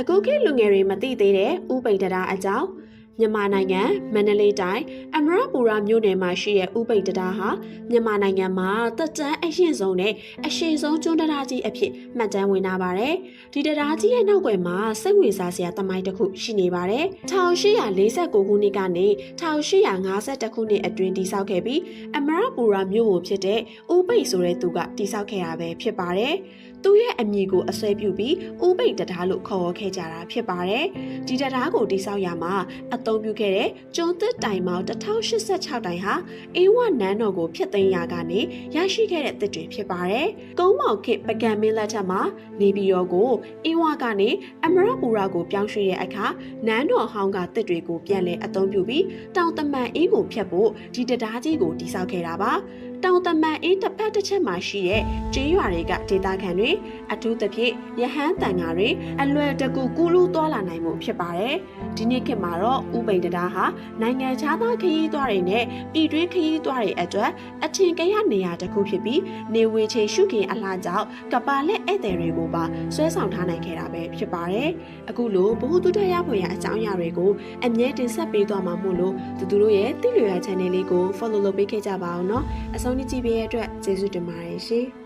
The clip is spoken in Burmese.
အခုခေတ်လူငယ်တွေမသိသေးတဲ့ဥပိတ်တရာအကြောင်းမြန်မာနိုင်ငံမန္တလေးတိုင်းအမရပူရမြို့နယ်မှာရှိတဲ့ဥပိတ်တရာဟာမြန်မာနိုင်ငံမှာတက်တန်းအရင်ဆုံးနဲ့အရှိန်ဆုံးကျွန်းတရာကြီးအဖြစ်မှတ်တမ်းဝင်လာပါတယ်။ဒီတရာကြီးရဲ့နောက်ွယ်မှာစိတ်ဝင်စားစရာတမိုင်းတစ်ခုရှိနေပါတယ်။1849ခုနှစ်ကနေ1852ခုနှစ်အတွင်းတည်ဆောက်ခဲ့ပြီးအမရပူရမြို့ကိုဖြစ်တဲ့ဥပိတ်ဆိုတဲ့သူကတည်ဆောက်ခဲ့တာပဲဖြစ်ပါတယ်။ သူ့ရဲ့အမည်ကိုအစွဲပြုပြီးဥပိတ်တရာလို့ခေါ်ဝေါ်ခဲ့ကြတာဖြစ်ပါတယ်။ဒီတရားကိုတိဆောက်ရမှာအသုံးပြုခဲ့တဲ့ကျွန်းသစ်တိုင်ပေါင်း1086တိုင်ဟာအင်းဝနန်းတော်ကိုဖျက်သိမ်းရာကနေရရှိခဲ့တဲ့တစ်တွေဖြစ်ပါတယ်။ကုန်းမောင်ခေတ်ပကံမင်းလက်ထက်မှာနေပြည်တော်ကိုအင်းဝကနေအမရပူရာကိုပြောင်းရွှေ့တဲ့အခါနန်းတော်ဟောင်းကတစ်တွေကိုပြန်လည်အသုံးပြုပြီးတောင်တမန်အင်းကိုဖျက်ဖို့ဒီတရားကြီးကိုတိဆောက်ခဲ့တာပါ။ တောင်တမန်အင်းတစ်ဖက်တစ်ချက်မှာရှိတဲ့ကျေးရွာတွေကဒေသခံတွေအထူးသဖြင့်ရဟန်းတန်ဃာတွေအလွယ်တကူကူးလူသွားလာနိုင်မှုဖြစ်ပါတယ်။ဒီနေ့ခေတ်မှာတော့ဥပိန်တရာဟာနိုင်ငံခြားသားခရီးသွားတွေနဲ့ပြည်တွင်းခရီးသွားတွေအတွက်အထင်ကရနေရာတစ်ခုဖြစ်ပြီးနေဝေချေရှုခင်အလားကြောင့်ကပါလက်ဧည့်သည်တွေကိုပါဆွဲဆောင်ထားနိုင်ခဲ့တာပဲဖြစ်ပါတယ်။အခုလိုဘ ഹു တုထရဖွယ်ရအကြောင်းအရာတွေကိုအမြဲတင်ဆက်ပေးသွားမှာမို့လို့သူတို့ရဲ့တိလွေရ channel လေးကို follow လုပ်ပေးခဲ့ကြပါအောင်နော်။အဆုံးထိကြည့်ပေးရတဲ့အတွက်ကျေးဇူးတင်ပါတယ်ရှင်။